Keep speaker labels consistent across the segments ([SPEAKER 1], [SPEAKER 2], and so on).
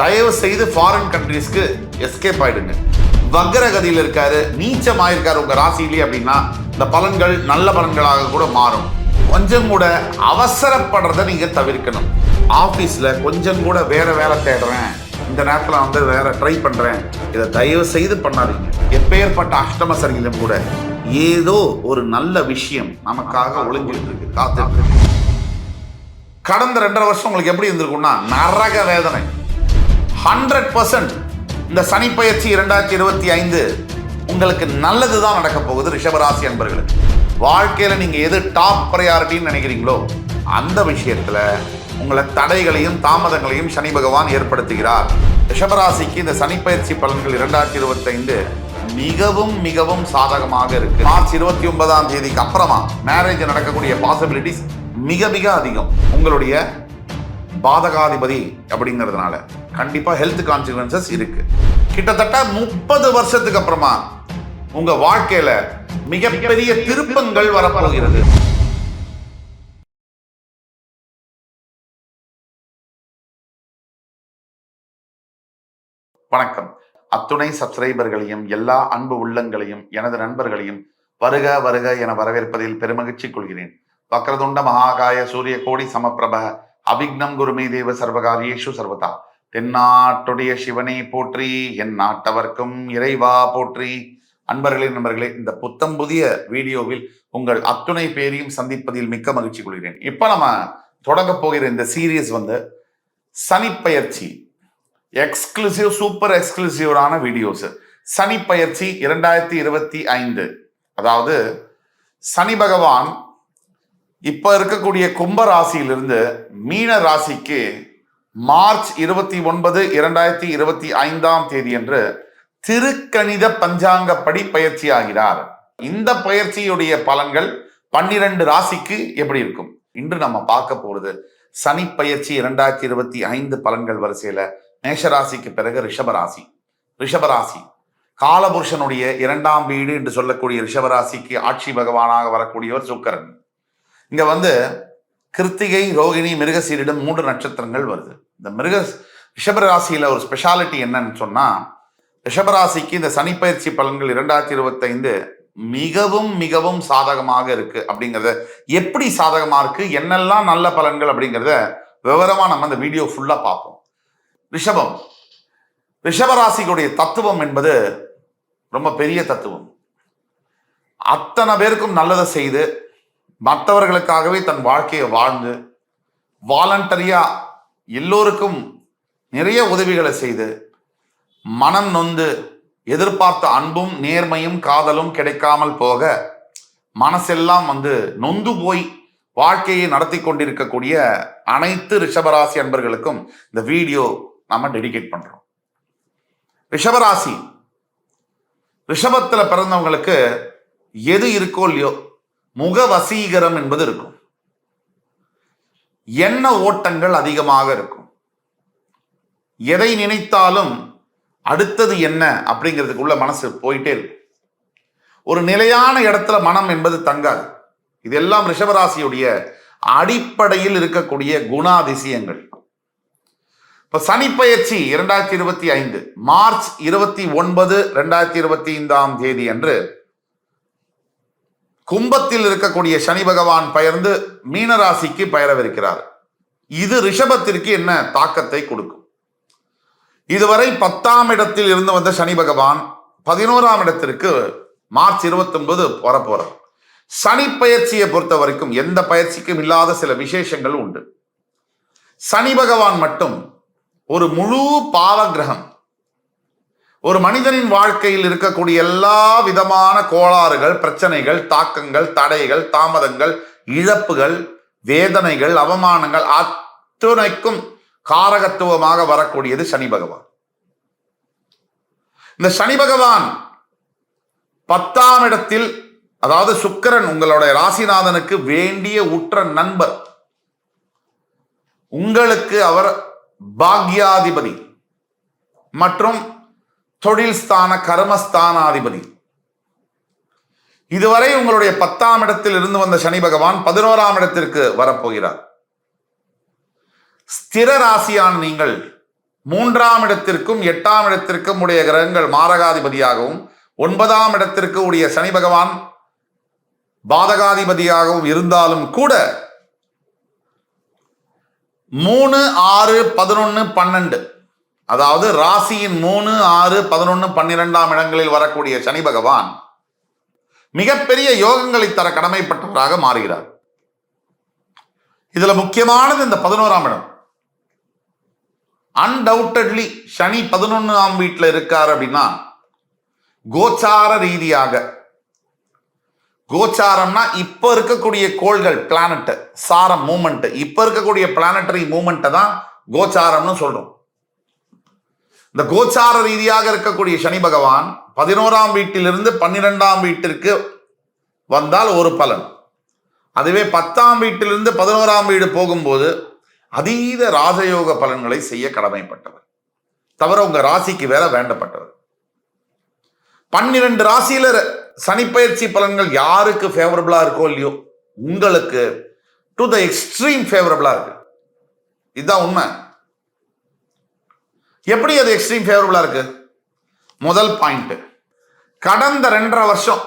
[SPEAKER 1] தயவு செய்து foreign கண்ட்ரீஸ்க்கு escape ஆயிடுங்க. வக்ரகதியில் இருக்காரு நீச்சமாயிருக்காரு உங்க ராசியிலே அப்படின்னா இந்த பலன்கள் நல்ல பலன்களாக கூட மாறும். கொஞ்சம் கூட அவசரப்படுறத நீங்க தவிர்க்கணும். ஆபீஸ்ல கொஞ்சம் கூட வேற வேலை தேடுறேன். இந்த நேரத்தில் வந்து வேற ட்ரை பண்றேன். இதை தயவு செய்து பண்ணாதீங்க. எப்பேற்பட்ட அஷ்டம சரியிலும் கூட ஏதோ ஒரு நல்ல விஷயம் நமக்காக ஒளிஞ்சிட்டு இருக்கு காத்து கடந்த ரெண்டரை வருஷம் உங்களுக்கு எப்படி இருந்திருக்கும்னா நரக வேதனை. ஹண்ட்ரட் பர்சன்ட் இந்த சனி பயிற்சி இரண்டாயிரத்தி இருபத்தி ஐந்து உங்களுக்கு நல்லது தான் நடக்க போகுது ரிஷபராசி அன்பர்களுக்கு. வாழ்க்கையில் நீங்கள் எது டாப் ப்ரையாரிட்டின்னு நினைக்கிறீங்களோ அந்த விஷயத்தில் உங்களை தடைகளையும் தாமதங்களையும் சனி பகவான் ஏற்படுத்துகிறார். ரிஷபராசிக்கு இந்த சனி பயிற்சி பலன்கள் இரண்டாயிரத்தி இருபத்தைந்து மிகவும் மிகவும் சாதகமாக இருக்கு. மார்ச் இருபத்தி ஒன்பதாம் தேதிக்கு அப்புறமா மேரேஜ் நடக்கக்கூடிய பாசிபிலிட்டிஸ் மிக மிக அதிகம். உங்களுடைய பாதகாதிபதி அப்படிங்கிறதுனால கண்டிப்பா ஹெல்த் கான்சிக்வன்சஸ் இருக்கு. கிட்டத்தட்ட முப்பது வருஷத்துக்கு அப்புறமா உங்க வாழ்க்கையில மிகப்பெரிய திருப்பங்கள் வரப்போகிறது. வணக்கம். அத்துணை சப்ஸ்கிரைபர்களையும் எல்லா அன்பு உள்ளங்களையும் எனது நண்பர்களையும் வருக வருக என வரவேற்பதில் பெருமகிழ்ச்சி கொள்கிறேன். வக்ரதுண்ட மகாகாய சூரிய கோடி சமப்பிரப அவிக்னம் குருமே தேவ சர்வகாரியேஷு சர்வதா. தென்னாட்டுடைய சிவனை போற்றி என் நாட்டவர்க்கும் இறைவா போற்றி. அன்பர்களே நண்பர்களே இந்த புத்தம் புதிய வீடியோவில் உங்கள் அத்துணை பேரையும் சந்திப்பதில் மிக்க மகிழ்ச்சி கொள்கிறேன். இப்போ நம்ம தொடங்க போகிற இந்த சீரியஸ் வந்து சனிப்பயிற்சி எக்ஸ்க்ளூசிவ் சூப்பர் எக்ஸ்க்ளூசிவான வீடியோஸ் சனிப்பயிற்சி இரண்டாயிரத்தி இருபத்தி ஐந்து. அதாவது சனி பகவான் இப்ப இருக்கக்கூடிய கும்ப ராசியிலிருந்து மீன ராசிக்கு மார்ச் இருபத்தி ஒன்பது இரண்டாயிரத்தி இருபத்தி ஐந்தாம் தேதி என்று திருக்கணித பஞ்சாங்கப்படி பயிற்சி ஆகிறார். இந்த பயிற்சியுடைய பலன்கள் பன்னிரண்டு ராசிக்கு எப்படி இருக்கும்? இன்று நம்ம பார்க்க போறது சனி பயிற்சி இரண்டாயிரத்தி இருபத்தி ஐந்து பலன்கள் வரிசையில மேஷராசிக்கு பிறகு ரிஷபராசி. ரிஷபராசி. காலபுருஷனுடைய இரண்டாம் வீடு என்று சொல்லக்கூடிய ரிஷபராசிக்கு ஆட்சி பகவானாக வரக்கூடியவர் சுக்கரன். இங்க வந்து கிருத்திகை ரோகிணி மிருகசீரிடம் மூன்று நட்சத்திரங்கள் வருது. இந்த மிருக ரிஷபராசியில ஒரு ஸ்பெஷாலிட்டி என்னன்னு சொன்னா ரிஷபராசிக்கு இந்த சனிப்பயிற்சி பலன்கள் இரண்டாயிரத்தி இருபத்தைந்து மிகவும் மிகவும் சாதகமாக இருக்கு அப்படிங்கிறத எப்படி சாதகமா இருக்கு என்னெல்லாம் நல்ல பலன்கள் அப்படிங்கிறத விவரமா நம்ம அந்த வீடியோ ஃபுல்லா பார்ப்போம். ரிஷபம். ரிஷபராசிக்குடைய தத்துவம் என்பது ரொம்ப பெரிய தத்துவம். அத்தனை பேருக்கும் நல்லதை செய்து மற்றவர்களுக்காகவே தன் வாழ்க்கையை வாழ்ந்து வாலண்டரியா எல்லோருக்கும் நிறைய உதவிகளை செய்து மனம் நொந்து எதிர்பார்த்த அன்பும் நேர்மையும் காதலும் கிடைக்காமல் போக மனசெல்லாம் வந்து நொந்து போய் வாழ்க்கையை நடத்தி கொண்டிருக்கக்கூடிய அனைத்து ரிஷபராசி அன்பர்களுக்கும் இந்த வீடியோ நம்ம டெடிகேட் பண்றோம். ரிஷபராசி ரிஷபத்தில் பிறந்தவங்களுக்கு எது இருக்கோ இல்லையோ முக வசீகரம் என்பது இருக்கும். எண்ண ஓட்டங்கள் அதிகமாக இருக்கும். எதை நினைத்தாலும் அடுத்தது என்ன அப்படிங்கிறதுக்குள்ள மனசு போயிட்டே இருக்கும். ஒரு நிலையான இடத்துல மனம் என்பது தங்காது. இதெல்லாம் ரிஷபராசியுடைய அடிப்படையில் இருக்கக்கூடிய குணாதிசயங்கள். இப்ப சனி பயிற்சி இரண்டாயிரத்தி இருபத்தி ஐந்து மார்ச் இருபத்தி ஒன்பது ரெண்டாயிரத்தி இருபத்தி ஐந்தாம் தேதி அன்று கும்பத்தில் இருக்கக்கூடிய சனி பகவான் பயர்ந்து மீனராசிக்கு பயரவிருக்கிறார். இது ரிஷபத்திற்கு என்ன தாக்கத்தை கொடுக்கும்? இதுவரை பத்தாம் இடத்தில் இருந்து வந்த சனி பகவான் பதினோராம் இடத்திற்கு மார்ச் இருபத்தி ஒன்பது வரப்போறார். சனி பயிற்சியை பொறுத்த வரைக்கும் எந்த பயிற்சிக்கும் இல்லாத சில விசேஷங்கள் உண்டு. சனி பகவான் மட்டும் ஒரு முழு பாவ கிரகம் ஒரு மனிதனின் வாழ்க்கையில் இருக்கக்கூடிய எல்லா விதமான கோளாறுகள் பிரச்சனைகள் தாக்கங்கள் தடைகள் தாமதங்கள் இழப்புகள் வேதனைகள் அவமானங்கள் அத்துணைக்கும் காரகத்துவமாக வரக்கூடியது சனி பகவான். இந்த சனி பகவான் பத்தாம் இடத்தில் அதாவது சுக்கிரன் உங்களுடைய ராசிநாதனுக்கு வேண்டிய உற்ற நண்பர். உங்களுக்கு அவர் பாக்யாதிபதி. மற்றும் தொழில் ஸ்தான கர்மஸ்தானாதிபதி. இதுவரை உங்களுடைய பத்தாம் இடத்தில் இருந்து வந்த சனி பகவான் பதினோராம் இடத்திற்கு வரப்போகிறார். ஸ்திர ராசியான நீங்கள் மூன்றாம் இடத்திற்கும் எட்டாம் இடத்திற்கும் உடைய கிரகங்கள் மாரகாதிபதியாகவும் ஒன்பதாம் இடத்திற்கு உடைய சனி பகவான் பாதகாதிபதியாகவும் இருந்தாலும் கூட மூணு ஆறு பதினொன்று பன்னெண்டு அதாவது ராசியின் மூணு ஆறு பதினொன்று பன்னிரெண்டாம் இடங்களில் வரக்கூடிய சனி பகவான் மிகப்பெரிய யோகங்களை தர கடமைப்பட்டவராக மாறுகிறார். இதுல முக்கியமானது இந்த பதினோராம் இடம். அன்டவுட்டட்லி சனி பதினொன்னாம் வீட்டில் இருக்கார் அப்படின்னா கோச்சார ரீதியாக கோச்சாரம்னா இப்ப இருக்கக்கூடிய கோள்கள் பிளானட் சாரம் மூமெண்ட் இப்ப இருக்கக்கூடிய பிளானட்டரி மூமெண்ட்டை தான் கோச்சாரம்னு சொல்றோம். இந்த கோச்சார ரீதியாக இருக்கக்கூடிய சனி பகவான் பதினோராம் வீட்டிலிருந்து பன்னிரெண்டாம் வீட்டிற்கு வந்தால் ஒரு பலன். அதுவே பத்தாம் வீட்டிலிருந்து பதினோராம் வீடு போகும்போது அதீத ராஜயோக பலன்களை செய்ய கடமைப்பட்டவர். தவிர உங்க ராசிக்கு வேற வேண்டப்பட்டவர். பன்னிரண்டு ராசியில சனிப்பயிற்சி பலன்கள் யாருக்கு ஃபேவரபிளா இருக்கோ இல்லையோ உங்களுக்கு டு த எக்ஸ்ட்ரீம் ஃபேவரபிளா இருக்கு. இதுதான் உண்மை. எப்படி அது எக்ஸ்ட்ரீம் ஃபேவரபிளா இருக்கு? முதல் பாயிண்ட் கடந்த ரெண்டரை வருஷம்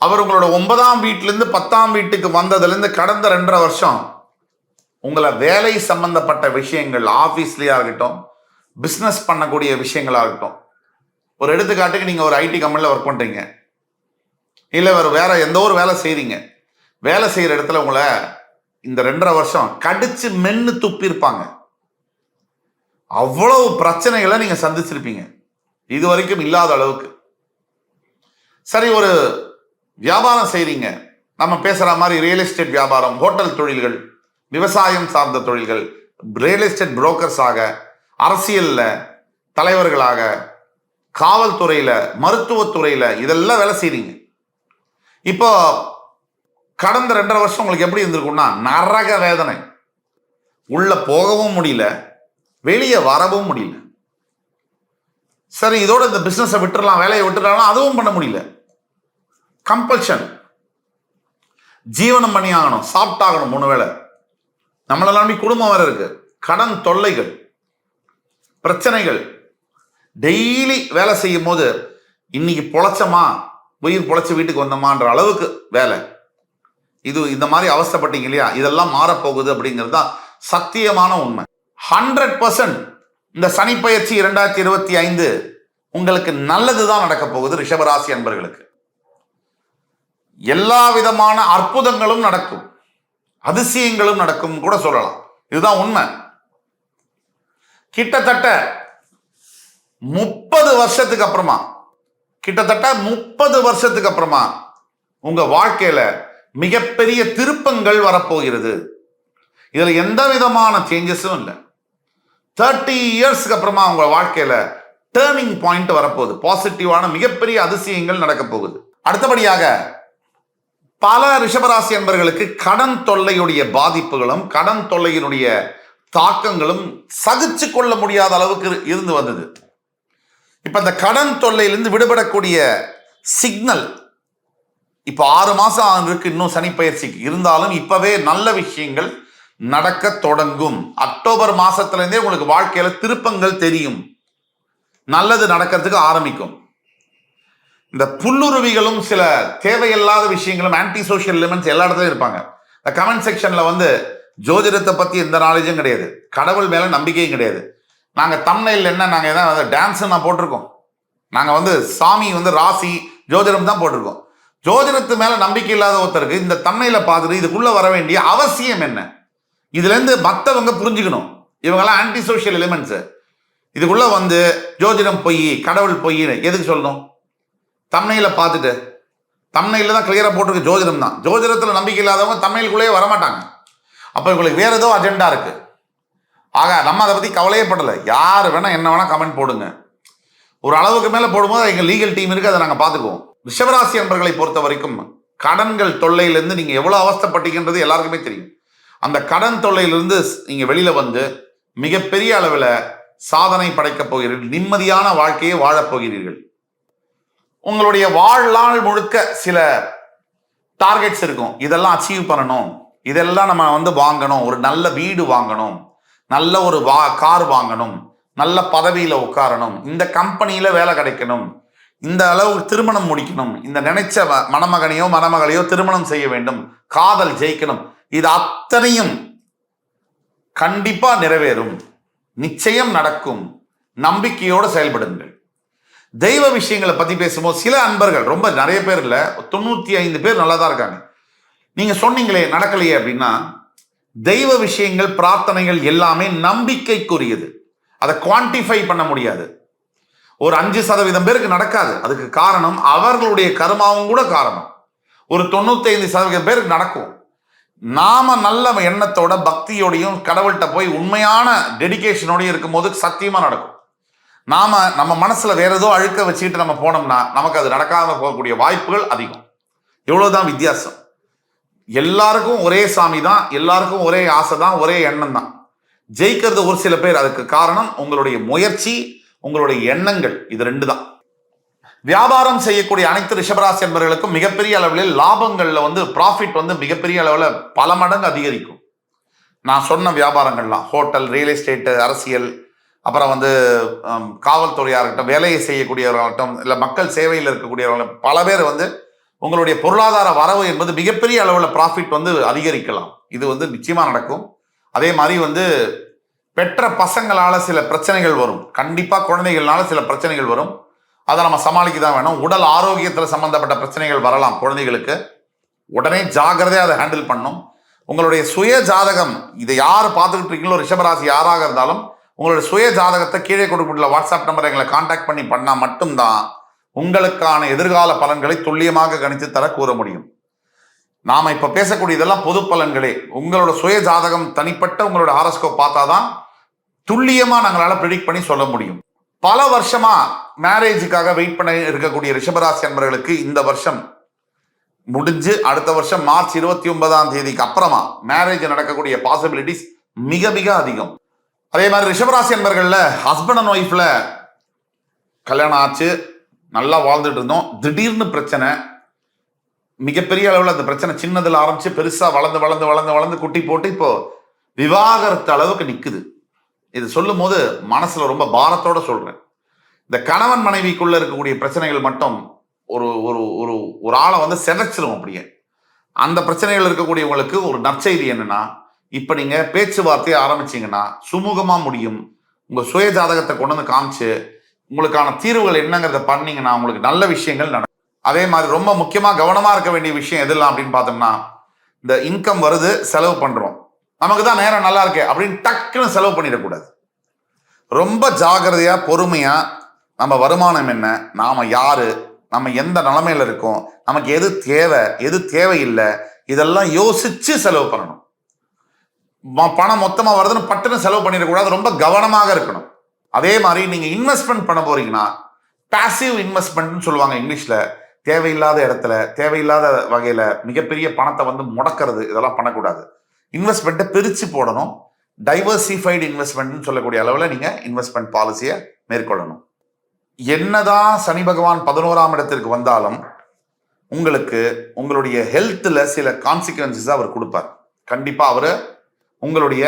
[SPEAKER 1] அவர் உங்களோட ஒன்பதாம் வீட்டிலேருந்து பத்தாம் வீட்டுக்கு வந்ததுலேருந்து கடந்த ரெண்டரை வருஷம் உங்களை வேலை சம்பந்தப்பட்ட விஷயங்கள் ஆஃபீஸ்லேயா இருக்கட்டும் பிஸ்னஸ் பண்ணக்கூடிய விஷயங்களாக இருக்கட்டும் ஒரு எடுத்துக்காட்டுக்கு நீங்கள் ஒரு ஐடி கம்பெனியில் ஒர்க் பண்ணுறீங்க இல்லை வேறு வேற எந்த ஒரு வேலை செய்கிறீங்க வேலை செய்கிற இடத்துல உங்களை இந்த ரெண்டரை வருஷம் கடிச்சு மென்று துப்பியிருப்பாங்க. அவ்வளவு பிரச்சனைகளை நீங்கள் சந்திச்சிருப்பீங்க. இது வரைக்கும் இல்லாத அளவுக்கு. சரி ஒரு வியாபாரம் செய்கிறீங்க நம்ம பேசுகிற மாதிரி ரியல் எஸ்டேட் வியாபாரம் ஹோட்டல் தொழில்கள் விவசாயம் சார்ந்த தொழில்கள் ரியல் எஸ்டேட் புரோக்கர்ஸாக அரசியலில் தலைவர்களாக காவல்துறையில் மருத்துவத்துறையில் இதெல்லாம் வேலை செய்கிறீங்க இப்போ கடந்த ரெண்டரை வருஷம் உங்களுக்கு எப்படி இருந்திருக்கும்னா நரக வேதனை. உள்ள போகவும் முடியல. வெளியே வரவும் முடியல. சரி இதோட இந்த பிஸ்னஸை விட்டுடலாம் வேலையை விட்டுறலாம் அதுவும் பண்ண முடியல. கம்பல்ஷன் ஜீவனம் பண்ணி ஆகணும் சாப்பிட்டாகணும் மூணு வேளை. நம்மளை நம்பி குடும்பம் வேற இருக்கு. கடன் தொல்லைகள் பிரச்சனைகள். டெய்லி வேலை செய்யும் போது இன்னைக்கு பொழைச்சமா? உயிர் பொழைச்ச வீட்டுக்கு வந்தோமான்ற அளவுக்கு வேலை. இது இந்த மாதிரி அவஸ்தைப்பட்டீங்க இல்லையா? இதெல்லாம் மாறப்போகுது அப்படிங்கிறது தான் சத்தியமான உண்மை. ஹண்ட்ரட் பர்சன்ட் இந்த சனி பயிற்சி இரண்டாயிரத்தி இருபத்தி ஐந்து உங்களுக்கு நல்லது தான் நடக்க போகுது ரிஷபராசி அன்பர்களுக்கு. எல்லா விதமான அற்புதங்களும் நடக்கும். அதிசயங்களும் நடக்கும் கூட சொல்லலாம். இதுதான் உண்மை. கிட்டத்தட்ட முப்பது வருஷத்துக்கு அப்புறமா கிட்டத்தட்ட முப்பது வருஷத்துக்கு அப்புறமா உங்க வாழ்க்கையில மிகப்பெரிய திருப்பங்கள் வரப்போகிறது. இதுல எந்த விதமான சேஞ்சஸும் இல்லை. தேர்ட்டி இயர்ஸ்க்கு அப்புறமா அவங்க வாழ்க்கையில டேர்னிங் பாயிண்ட் வரப்போகுது. பாசிட்டிவான மிகப்பெரிய அதிசயங்கள் நடக்க போகுது அடுத்தபடியாக பல ரிஷபராசி என்பர்களுக்கு கடன் தொல்லையுடைய பாதிப்புகளும் கடன் தொல்லையினுடைய தாக்கங்களும் சகிச்சு கொள்ள முடியாத அளவுக்கு இருந்து வந்தது. இப்ப இந்த கடன் தொல்லையிலிருந்து விடுபடக்கூடிய சிக்னல் இப்போ ஆறு மாசம் இருக்கு இன்னும் சனி பயிற்சிக்கு இருந்தாலும் இப்பவே நல்ல விஷயங்கள் நடக்க தொடங்கும். அக்டோபர் மாசத்துலேருந்தே உங்களுக்கு வாழ்க்கையில திருப்பங்கள் தெரியும். நல்லது நடக்கிறதுக்கு ஆரம்பிக்கும். இந்த புல்லுருவிகளும் சில தேவையில்லாத விஷயங்களும் ஆன்டி சோஷியல் எலிமெண்ட்ஸ் எல்லா இடத்துலையும் இருப்பாங்க. இந்த கமெண்ட் செக்ஷன்ல வந்து ஜோதிடத்தை பத்தி எந்த நாலேஜும் கிடையாது. கடவுள் மேல நம்பிக்கையும் கிடையாது. நாங்க தமிழில் என்ன நாங்க ஏதாவது டான்ஸ் நான் போட்டிருக்கோம். நாங்க வந்து சாமி வந்து ராசி ஜோதிடம் தான் போட்டிருக்கோம். ஜோதிடத்து மேல நம்பிக்கை இல்லாத ஒருத்தருக்கு இந்த தன்மையில பார்த்துட்டு இதுக்குள்ள வர வேண்டிய அவசியம் என்ன? இதுல இருந்து மற்றவங்க புரிஞ்சுக்கணும். இவங்கெல்லாம் ஆன்டி சோஷியல் எலிமெண்ட்ஸு இதுக்குள்ள வந்து ஜோதிடம் பொய் கடவுள் பொய்ன்னு எதுக்கு சொல்லணும்? தம்னையில பார்த்துட்டு. தம்னையில தான் கிளியராக போட்டிருக்கு ஜோதிடம் தான். ஜோதிடத்தில் நம்பிக்கை இல்லாதவங்க தமிழுக்குள்ளேயே வரமாட்டாங்க. அப்போ இவங்களுக்கு வேறு ஏதோ அஜெண்டா இருக்கு. ஆக நம்ம அதை பற்றி கவலையே படலை. யார் வேணால் என்ன வேணால் கமெண்ட் போடுங்க. ஒரு அளவுக்கு மேலே போடும்போது எங்கள் லீகல் டீம் இருக்குது அதை நாங்கள் பார்த்துக்குவோம். ரிஷபராசி என்பர்களை பொறுத்த வரைக்கும் கடன்கள் தொல்லையிலேருந்து நீங்கள் எவ்வளோ அவஸ்தப்பட்டீங்கன்றது எல்லாருக்குமே தெரியும். அந்த கடன் தொல்லையிலிருந்து நீங்க வெளியில வந்து மிகப்பெரிய அளவில் சாதனை படைக்கப் போகிறீர்கள். நிம்மதியான வாழ்க்கையை வாழப் போகிறீர்கள். உங்களுடைய வாழ்நாள் முழுக்க சில டார்கெட்ஸ் இருக்கும். இதெல்லாம் அச்சீவ் பண்ணணும். இதெல்லாம் நம்ம வந்து வாங்கணும். ஒரு நல்ல வீடு வாங்கணும். நல்ல ஒரு வா கார் வாங்கணும். நல்ல பதவியில உட்காரணும். இந்த கம்பெனியில வேலை கிடைக்கணும். இந்த அளவுக்கு திருமணம் முடிக்கணும். இந்த நினைச்ச மணமகனையோ மணமகளையோ திருமணம் செய்ய வேண்டும். காதல் ஜெயிக்கணும். இது அத்தனையும் கண்டிப்பா நிறைவேறும். நிச்சயம் நடக்கும். நம்பிக்கையோடு செயல்படுங்கள். தெய்வ விஷயங்களை பத்தி பேசும்போது சில அன்பர்கள் ரொம்ப நிறைய பேர் இல்ல தொண்ணூத்தி ஐந்து பேர் நல்லா தான் இருக்காங்க. நீங்க சொன்னீங்களே நடக்கலையே அப்படின்னா தெய்வ விஷயங்கள் பிரார்த்தனைகள் எல்லாமே நம்பிக்கைக்குரியது. அதை குவான்டிஃபை பண்ண முடியாது. ஒரு அஞ்சு சதவீதம் பேருக்கு நடக்காது. அதுக்கு காரணம் அவர்களுடைய கருமாவும் கூட காரணம். ஒரு தொண்ணூத்தைந்து சதவீதம் பேருக்கு நடக்கும். நாம நல்ல எண்ணத்தோட பக்தியோடையும் கடவுள்கிட்ட போய் உண்மையான டெடிகேஷனோடயும் இருக்கும்போது சத்தியமா நடக்கும். நாம நம்ம மனசுல வேற ஏதோ அழுக்க வச்சுக்கிட்டு நம்ம போனோம்னா நமக்கு அது நடக்காம போகக்கூடிய வாய்ப்புகள் அதிகம். இவ்வளவுதான் வித்தியாசம். எல்லாருக்கும் ஒரே சாமி தான் எல்லாருக்கும் ஒரே ஆசை தான் ஒரே எண்ணம் தான் ஜெயிக்கிறது ஒரு சில பேர் அதுக்கு காரணம் உங்களுடைய முயற்சி உங்களுடைய எண்ணங்கள் இது ரெண்டு தான் வியாபாரம் செய்யக்கூடிய அனைத்து ரிஷபராசி என்பவர்களுக்கும் மிகப்பெரிய அளவில் லாபங்களில் வந்து ப்ராஃபிட் வந்து மிகப்பெரிய அளவில் பல மடங்கு அதிகரிக்கும். நான் சொன்ன வியாபாரங்கள்லாம் ஹோட்டல் ரியல் எஸ்டேட்டு அரசியல் அப்புறம் வந்து காவல்துறையாக இருக்கட்டும் வேலையை செய்யக்கூடியவர்களாகட்டும் இல்லை மக்கள் சேவையில் இருக்கக்கூடியவர்கள் பல பேர் வந்து உங்களுடைய பொருளாதார வரவு என்பது மிகப்பெரிய அளவில் ப்ராஃபிட் வந்து அதிகரிக்கலாம். இது வந்து நிச்சயமாக நடக்கும். அதே மாதிரி வந்து பெற்ற பசங்களால சில பிரச்சனைகள் வரும். கண்டிப்பா குழந்தைகள்னால சில பிரச்சனைகள் வரும். அதை நம்ம சமாளிக்க தான் வேணும். உடல் ஆரோக்கியத்தில் சம்பந்தப்பட்ட பிரச்சனைகள் வரலாம் குழந்தைகளுக்கு. உடனே ஜாக்கிரதையாக அதை ஹேண்டில் பண்ணும் உங்களுடைய சுய ஜாதகம் இதை யார் பார்த்துக்கிட்டு இருக்கீங்களோ ரிஷபராசி யாராக இருந்தாலும் உங்களுடைய சுய ஜாதகத்தை கீழே கொடுக்கப்பட்டுள்ள வாட்ஸ்அப் நம்பரை எங்களை காண்டாக்ட் பண்ணி பண்ணால் மட்டும்தான் உங்களுக்கான எதிர்கால பலன்களை துல்லியமாக கணித்து தர கூற முடியும். நாம இப்போ பேசக்கூடிய இதெல்லாம் பொது பலன்களே. உங்களோட சுய ஜாதகம் தனிப்பட்ட உங்களோட ஹாரஸ்கோப் பார்த்தாதான் துல்லியமா நாங்களால ப்ரிடிக்ட் பண்ணி சொல்ல முடியும். பல வருஷமா மேரேஜுக்காக வெயிட் பண்ண இருக்கக்கூடிய ரிஷபராசி அன்பர்களுக்கு இந்த வருஷம் முடிஞ்சு அடுத்த வருஷம் மார்ச் இருபத்தி ஒன்பதாம் தேதிக்கு அப்புறமா மேரேஜ் நடக்கக்கூடிய பாசிபிலிட்டிஸ் மிக மிக அதிகம். அதே மாதிரி ரிஷபராசி அன்பர்கள்ல ஹஸ்பண்ட் அண்ட் ஒய்ஃப்ல கல்யாணம் ஆச்சு நல்லா வாழ்ந்துட்டு இருந்தோம். திடீர்னு பிரச்சனை மிகப்பெரிய அளவில் அந்த பிரச்சனை சின்னதில் ஆரம்பிச்சு பெருசா வளர்ந்து வளர்ந்து வளர்ந்து வளர்ந்து குட்டி போட்டு இப்போ விவாகரத்து அளவுக்கு நிற்குது இது சொல்லும் போது மனசுல ரொம்ப பாரத்தோட சொல்றேன். இந்த கணவன் மனைவிக்குள்ள இருக்கக்கூடிய பிரச்சனைகள் மட்டும் ஒரு ஒரு ஒரு ஒரு ஆளை வந்து சிதைச்சிரும் அப்படியே. அந்த பிரச்சனைகள் இருக்கக்கூடியவங்களுக்கு ஒரு நற்செய்தி என்னன்னா இப்ப நீங்க பேச்சுவார்த்தையை ஆரம்பிச்சீங்கன்னா சுமூகமா முடியும். உங்க சுய ஜாதகத்தை கொண்டு வந்து காமிச்சு உங்களுக்கான தீர்வுகள் என்னங்கிறத பண்ணீங்கன்னா உங்களுக்கு நல்ல விஷயங்கள் நடக்கும். அதே மாதிரி ரொம்ப முக்கியமா கவனமா இருக்க வேண்டிய விஷயம் எதெல்லாம் அப்படின்னு பார்த்தோம்னா இந்த இன்கம் வருது செலவு பண்றோம். நமக்கு தான் நேரம் நல்லா இருக்கே அப்படின்னு டக்குன்னு செலவு பண்ணிடக்கூடாது. ரொம்ப ஜாகிரதையா பொறுமையா நம்ம வருமானம் என்ன நாம யாரு நம்ம எந்த நிலைமையில இருக்கோம் நமக்கு எது தேவை எது தேவையில்லை இதெல்லாம் யோசிச்சு செலவு பண்ணணும். பணம் மொத்தமா வருதுன்னு பட்டுன்னு செலவு பண்ணிடக்கூடாது ரொம்ப கவனமாக இருக்கணும். அதே மாதிரி நீங்க இன்வெஸ்ட்மெண்ட் பண்ண போறீங்கன்னா பேசிவ் இன்வெஸ்ட்மெண்ட்னு சொல்லுவாங்க இங்கிலீஷ்ல தேவையில்லாத இடத்துல தேவையில்லாத வகையில மிகப்பெரிய பணத்தை வந்து முடக்கிறது இதெல்லாம் பண்ணக்கூடாது. இன்வெஸ்ட்மெண்ட்டை பிரித்து போடணும். டைவர்சிஃபைடு இன்வெஸ்ட்மெண்ட்னு சொல்லக்கூடிய அளவில் நீங்கள் இன்வெஸ்ட்மெண்ட் பாலிசியை மேற்கொள்ளணும். என்னதான் சனி பகவான் பதினோராம் இடத்திற்கு வந்தாலும் உங்களுக்கு உங்களுடைய ஹெல்த்தில் சில கான்சிக்வன்சஸ் அவர் கொடுப்பார். கண்டிப்பாக அவர் உங்களுடைய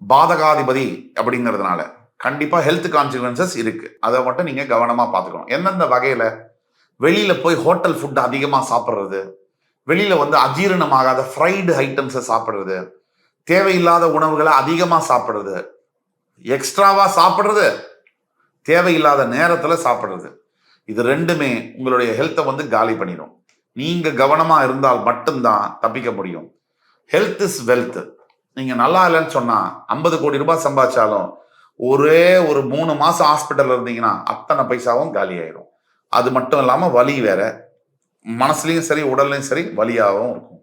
[SPEAKER 1] பாதகாதிபதி அப்படிங்கிறதுனால கண்டிப்பாக ஹெல்த் கான்சிக்வன்சஸ் இருக்குது அதை மட்டும் நீங்கள் கவனமாக பார்த்துக்கணும். எந்தெந்த வகையில் வெளியில் போய் ஹோட்டல் ஃபுட் அதிகமாக சாப்பிட்றது வெளியில் வந்து அஜீரணமாகாத ஃப்ரைடு ஐட்டம்ஸை சாப்பிட்றது. தேவையில்லாத உணவுகளை அதிகமாக சாப்பிட்றது. எக்ஸ்ட்ராவாக சாப்பிட்றது. தேவையில்லாத நேரத்தில் சாப்பிட்றது. இது ரெண்டுமே உங்களுடைய ஹெல்த்தை வந்து காலி பண்ணிடும். நீங்கள் கவனமாக இருந்தால் மட்டும்தான் தப்பிக்க முடியும். ஹெல்த் இஸ் வெல்த் நீங்கள் நல்லா இல்லைன்னு சொன்னால் ஐம்பது கோடி ரூபாய் சம்பாதிச்சாலும் ஒரே ஒரு மூணு மாதம் ஹாஸ்பிட்டலில் இருந்தீங்கன்னா அத்தனை பைசாவும் காலி ஆயிரும் அது மட்டும் இல்லாமல் வலி வேற. மனசுலையும் சரி உடல்லையும் சரி வலியாகவும் இருக்கும்.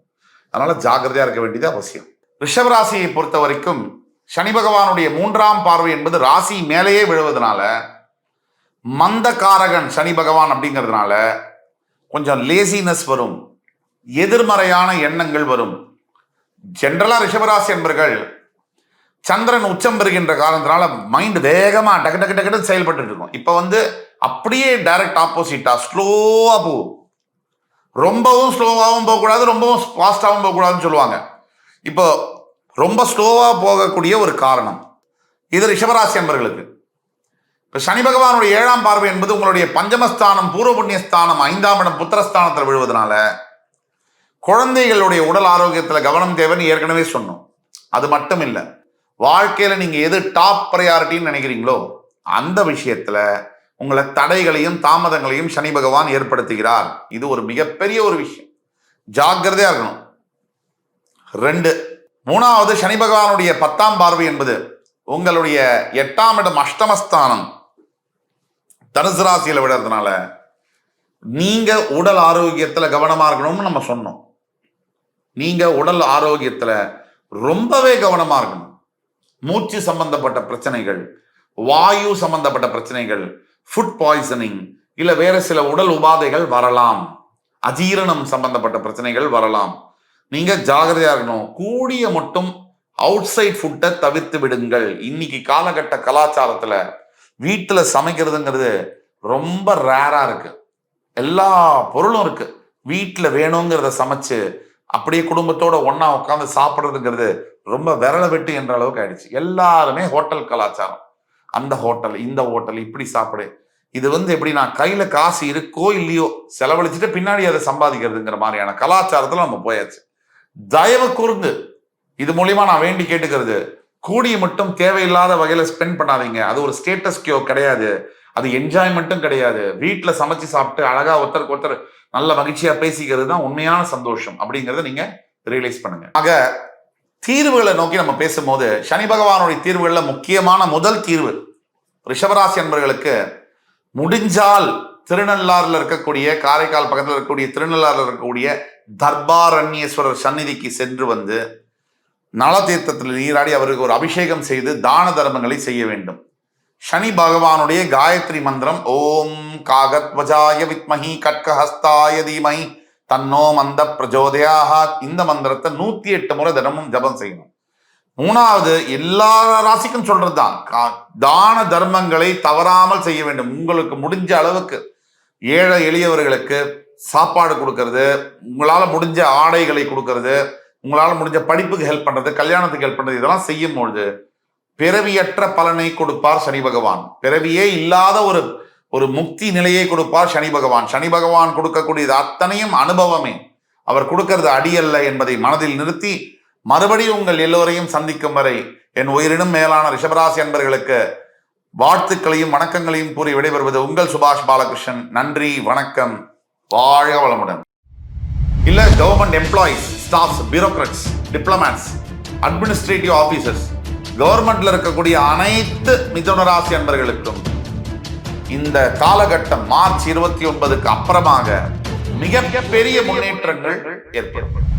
[SPEAKER 1] அதனால ஜாக்கிரதையா இருக்க வேண்டியது அவசியம். ரிஷபராசியை பொறுத்த வரைக்கும் சனி பகவானுடைய மூன்றாம் பார்வை என்பது ராசி மேலேயே விழுவதனால மந்தகாரகன் சனி பகவான் அப்படிங்கிறதுனால கொஞ்சம் லேசினஸ் வரும். எதிர்மறையான எண்ணங்கள் வரும். ஜென்ரலா ரிஷபராசி என்பர்கள் சந்திரன் உச்சம் பெறுகின்ற காரணத்தினால மைண்ட் வேகமா டக்கு டக்கு டக்குன்னு செயல்பட்டு இருக்கும். இப்போ வந்து அப்படியே டைரக்ட் ஆப்போசிட்டா ஸ்லோவா போகும். ரொம்பவும் ஸ்லோவாகவும் போகக்கூடாது ரொம்பவும் ஃபாஸ்ட்டாகவும் போகக்கூடாதுன்னு சொல்லுவாங்க. இப்போ ரொம்ப ஸ்லோவாக போகக்கூடிய ஒரு காரணம். இது ரிஷபராசி அன்பர்களுக்கு. இப்போ சனி பகவானுடைய ஏழாம் பார்வை என்பது உங்களுடைய பஞ்சமஸ்தானம் பூர்வ புண்ணியஸ்தானம் ஐந்தாம் இடம் புத்திரஸ்தானத்தில் விழுவதனால குழந்தைகளுடைய உடல் ஆரோக்கியத்தில் கவனம் தேவைன்னு ஏற்கனவே சொன்னோம். அது மட்டும் இல்லை வாழ்க்கையில் நீங்கள் எது டாப் ப்ரையாரிட்டின்னு நினைக்கிறீங்களோ அந்த விஷயத்தில் உங்களை தடைகளையும் தாமதங்களையும் சனி பகவான் ஏற்படுத்துகிறார். இது ஒரு மிகப்பெரிய ஒரு விஷயம். ஜாக்கிரதையா இருக்கணும். ரெண்டு மூணாவது சனி பகவானுடைய பத்தாம் பார்வை என்பது உங்களுடைய எட்டாம் இடம் அஷ்டமஸ்தானம். தனுசு ராசியில விடுறதுனால நீங்க உடல் ஆரோக்கியத்துல கவனமா இருக்கணும்னு நம்ம சொன்னோம். நீங்க உடல் ஆரோக்கியத்துல ரொம்பவே கவனமா இருக்கணும். மூச்சு சம்பந்தப்பட்ட பிரச்சனைகள் வாயு சம்பந்தப்பட்ட பிரச்சனைகள் ஃபுட் பாய்சனிங் இல்ல வேற சில உடல் உபாதைகள் வரலாம். அஜீரணம் சம்பந்தப்பட்ட பிரச்சனைகள் வரலாம். நீங்க ஜாகிரதையா இருக்கணும். கூடிய மட்டும் அவுட் சைட் ஃபுட்டை தவிர்த்து விடுங்கள். இன்னைக்கு காலகட்ட கலாச்சாரத்துல வீட்டுல சமைக்கிறதுங்கிறது ரொம்ப ரேரா இருக்கு. எல்லா பொருளும் இருக்கு. வீட்டுல வேணுங்கிறத சமைச்சு அப்படியே குடும்பத்தோட ஒன்னா உட்காந்து சாப்பிடுறதுங்கிறது ரொம்ப விரல வெட்டு என்ற அளவுக்கு ஆயிடுச்சு. எல்லாருமே ஹோட்டல் கலாச்சாரம். அந்த ஹோட்டல் இந்த ஹோட்டல் இப்படி சாப்பிடு. இது வந்து எப்படி நான் கையில காசு இருக்கோ இல்லையோ செலவழிச்சுட்டு பின்னாடி அதை சம்பாதிக்கிறதுங்கிற மாதிரியான கலாச்சாரத்துல நம்ம போயாச்சு. தயவு கூர்ந்து இது மூலியமா நான் வேண்டி கேட்டுக்கிறது கூடிய மட்டும் தேவையில்லாத வகையில ஸ்பெண்ட் பண்ணாதீங்க. அது ஒரு ஸ்டேட்டஸ் கியோ கிடையாது. அது என்ஜாய்மெண்ட்டும் கிடையாது. வீட்டில் சமைச்சு சாப்பிட்டு அழகா ஒருத்தருக்கு ஒருத்தர் நல்ல மகிழ்ச்சியா பேசிக்கிறது தான் உண்மையான சந்தோஷம். அப்படிங்கிறத நீங்க ரியலைஸ் பண்ணுங்க. ஆக தீர்வுகளை நோக்கி நம்ம பேசும்போது சனி பகவானுடைய தீர்வுகளில் முக்கியமான முதல் தீர்வு ரிஷபராசி அன்பர்களுக்கு முடிஞ்சால் திருநள்ளாறில் இருக்கக்கூடிய காரைக்கால் பக்கத்தில் இருக்கக்கூடிய திருநள்ளாறில் இருக்கக்கூடிய தர்பாரண்யேஸ்வரர் சந்நிதிக்கு சென்று வந்து நலதீர்த்தத்தில் நீராடி அவருக்கு ஒரு அபிஷேகம் செய்து தான தர்மங்களை செய்ய வேண்டும். சனி பகவானுடைய காயத்ரி மந்திரம் ஓம் காகத்வஜாய வித்மஹி கட்கஹஸ்தாய தீமஹி. தன்னோ மந்த பிரஜோதயாகா இந்த மந்திரத்தை நூத்தி எட்டு முறை தினமும் ஜபம் செய்யணும். மூணாவது எல்லா ராசிக்கும் சொல்றதுதான். கா- தான தர்மங்களை தவறாமல் செய்ய வேண்டும். உங்களுக்கு முடிஞ்ச அளவுக்கு ஏழை எளியவர்களுக்கு சாப்பாடு கொடுக்கறது உங்களால முடிஞ்ச ஆடைகளை கொடுக்கறது உங்களால முடிஞ்ச படிப்புக்கு ஹெல்ப் பண்றது கல்யாணத்துக்கு ஹெல்ப் பண்றது இதெல்லாம் செய்யும் பொழுது பிறவியற்ற பலனை கொடுப்பார் சனி பகவான். பிறவியே இல்லாத ஒரு ஒரு முக்தி நிலையை கொடுப்பார் சனி பகவான். சனி பகவான் கொடுக்கக்கூடியது அத்தனையும் அனுபவமே. அவர் கொடுக்கறது அடியல்ல என்பதை மனதில் நிறுத்தி மறுபடியும் உங்கள் எல்லோரையும் சந்திக்கும் வரை என் உயிரினும் மேலான ரிஷபராசி அன்பர்களுக்கு வாழ்த்துக்களையும் வணக்கங்களையும் கூறி விடைபெறுவது உங்கள் சுபாஷ் பாலகிருஷ்ணன். நன்றி வணக்கம். வாழ்க வளமுடன். இல்ல government employees staffs bureaucrats diplomats administrative officers கவர்மெண்ட்ல இருக்கக்கூடிய அனைத்து மிதுன ராசி அன்பர்களுக்கும் இந்த காலகட்டம் மார்ச் இருபத்தி ஒன்பதுக்கு அப்புறமாக மிக பெரிய முன்னேற்றங்கள் ஏற்படும்.